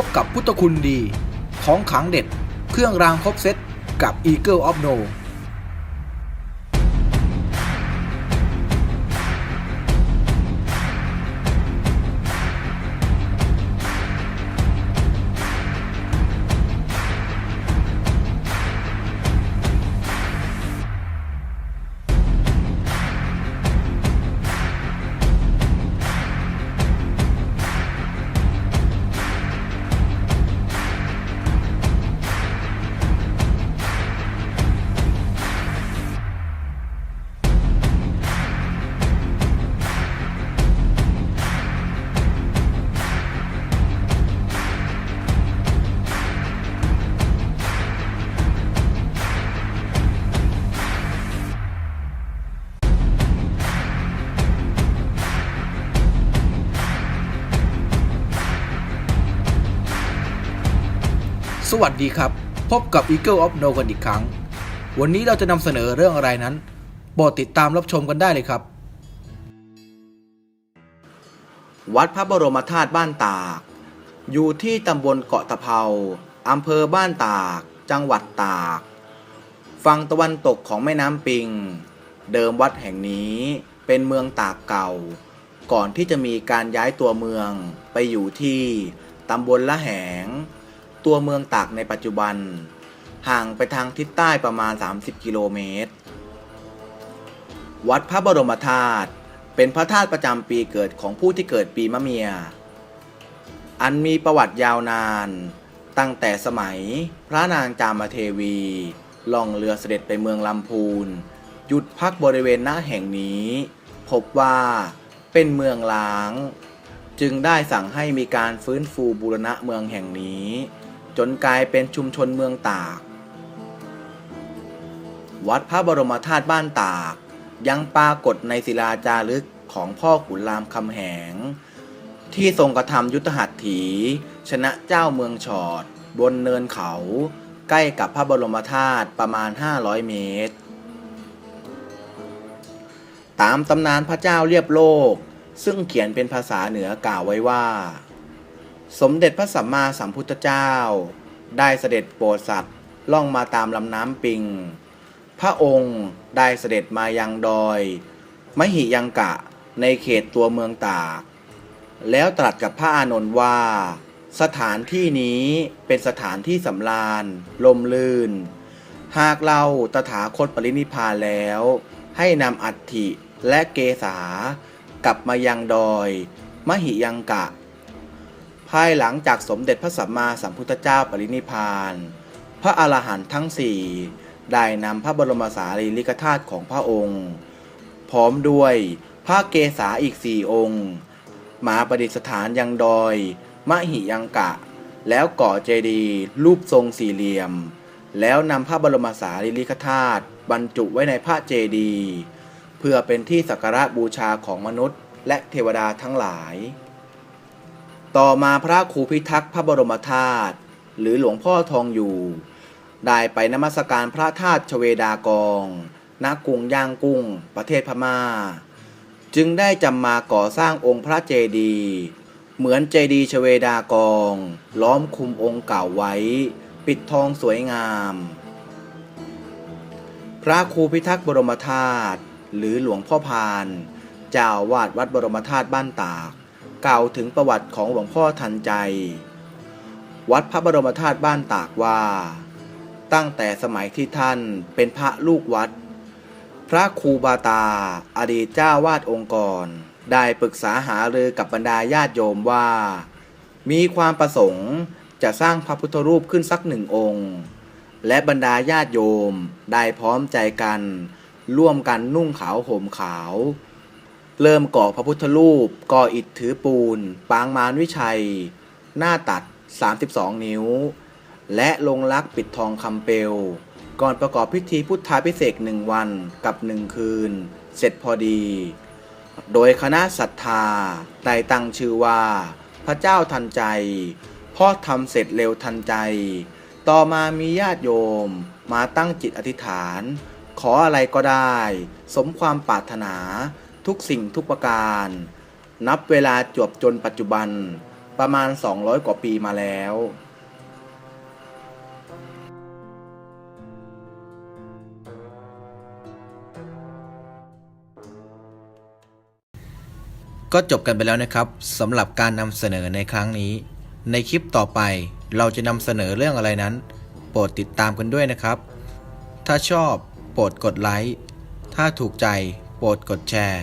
พบกับพุทธคุณดี ของขังเด็ด เครื่องรางครบเซตกับ Eagle of No สวัสดีครับ พบกับ Eagle of No กันอีกครั้ง วันนี้เราจะนำเสนอเรื่องอะไรนั้นโปรดติดตามรับชมกันได้เลยครับ วัดพระบรมธาตุบ้านตาก อยู่ที่ตำบลเกาะตะเภาอำเภอบ้านตาก จังหวัดตาก ฝั่งตะวันตกของแม่น้ำปิง เดิมวัดแห่งนี้เป็นเมืองตากเก่า ก่อนที่จะมีการย้ายตัวเมืองไปอยู่ที่ตำบลละแหง ตัวเมืองตากในปัจจุบัน ห่างไปทางทิศใต้ประมาณ 30 กิโลเมตร วัดพระบรมธาตุเป็นพระธาตุประจำปีเกิดของผู้ที่เกิดปีมะเมีย อันมีประวัติยาวนาน ตั้งแต่สมัยพระนางจามเทวีล่องเรือเสด็จไปเมืองลำพูน หยุดพักบริเวณหน้าแห่งนี้ พบว่าเป็นเมืองล้าง จึงได้สั่งให้มีการฟื้นฟูบูรณะเมืองแห่งนี้ จนกลายเป็นชุมชนเมืองตาก วัดพระบรมธาตุบ้านตาก ยังปรากฏในศิลาจารึกของพ่อขุนรามคำแหง ที่ทรงกระทำยุทธหัตถี ชนะเจ้าเมืองฉอด บนเนินเขา ใกล้กับพระบรมธาตุประมาณ 500 เมตร ตามตำนานพระเจ้าเรียบโลก ซึ่งเขียนเป็นภาษาเหนือกล่าวไว้ว่า สมเด็จพระสัมมาสัมพุทธเจ้า ได้เสด็จโปรดสัตว์ล่องมาตามลำน้ำปิง พระองค์ได้เสด็จมายังดอยมหิยังกะในเขตตัวเมืองตาก แล้วตรัสกับพระอานนท์ว่า สถานที่นี้เป็นสถานที่สำราญลมลื่น หากเราตถาคตปรินิพานแล้ว ให้นำอัฐิและเกษากลับมายังดอย มหิยังกะ ภายหลังจากสมเด็จพระสัมมาสัมพุทธเจ้าปรินิพาน พระอรหันต์ทั้งสี่ได้นำพระบรมสารีริกธาตุของพระองค์ พร้อมด้วยพระเกศาอีกสี่องค์ มาประดิษฐานยังดอย มหิยังกะ แล้วก่อเจดีย์รูปทรงสี่เหลี่ยม แล้วนำพระบรมสารีริกธาตุบรรจุไว้ในพระเจดีย์เพื่อเป็นที่สักการะบูชาของมนุษย์และเทวดาทั้งหลาย ต่อมาพระครูพิทักษ์พระบรมธาตุหรือหลวงพ่อทองอยู่ ได้ไปนมัสการพระธาตุชเวดากองณกรุงย่างกุ้ง ประเทศพมา่า จึงได้จำมาก่อสร้างองค์พระเจดีย์เหมือนเจดีย์ชเวดากอง ล้อมคุมองค์เก่าไว้ ปิดทองสวยงาม พระครูพิทักษ์บรมธาตุหรือหลวงพ่อพานเจ้าวาดวัดบรมธาตุบ้านตาก กล่าวถึงประวัติของหลวงพ่อทันใจ วัดพระบรมธาตุบ้านตากว่า ตั้งแต่สมัยที่ท่านเป็นพระลูกวัด พระครูบาตาอดีตเจ้าวาดองค์กร ได้ปรึกษาหารือกับบรรดาญาติโยมว่า มีความประสงค์จะสร้างพระพุทธรูปขึ้นสักหนึ่งองค์ และบรรดาญาติโยมได้พร้อมใจกัน ร่วมกันนุ่งขาวห่มขาว เริ่มก่อพระพุทธรูป ก่ออิฐถือปูน ปางมารวิชัย หน้าตัด 32 นิ้ว และลงลักษ์ปิดทองคำเปลว ก่อนประกอบพิธีพุทธาพิเศษหนึ่งวันกับหนึ่งคืน เสร็จพอดี โดยคณะศรัทธาได้ตั้งชื่อว่า พระเจ้าทันใจเพ่อทำเสร็จเร็วทันใจ ต่อมามีญาติโยม มาตั้งจิตอธิษฐาน ขออะไรก็ได้ สมความปรารถนา ทุกสิ่งทุกประการ นับเวลาจวบจนปัจจุบันประมาณ 200 กว่าปีมาแล้ว ก็จบกันไปแล้วนะครับสำหรับการนำเสนอในครั้งนี้ ในคลิปต่อไปเราจะนำเสนอเรื่องอะไรนั้น โปรดติดตามกันด้วยนะครับ ถ้าชอบโปรดกดไลค์ ถ้าถูกใจโปรดกดแชร์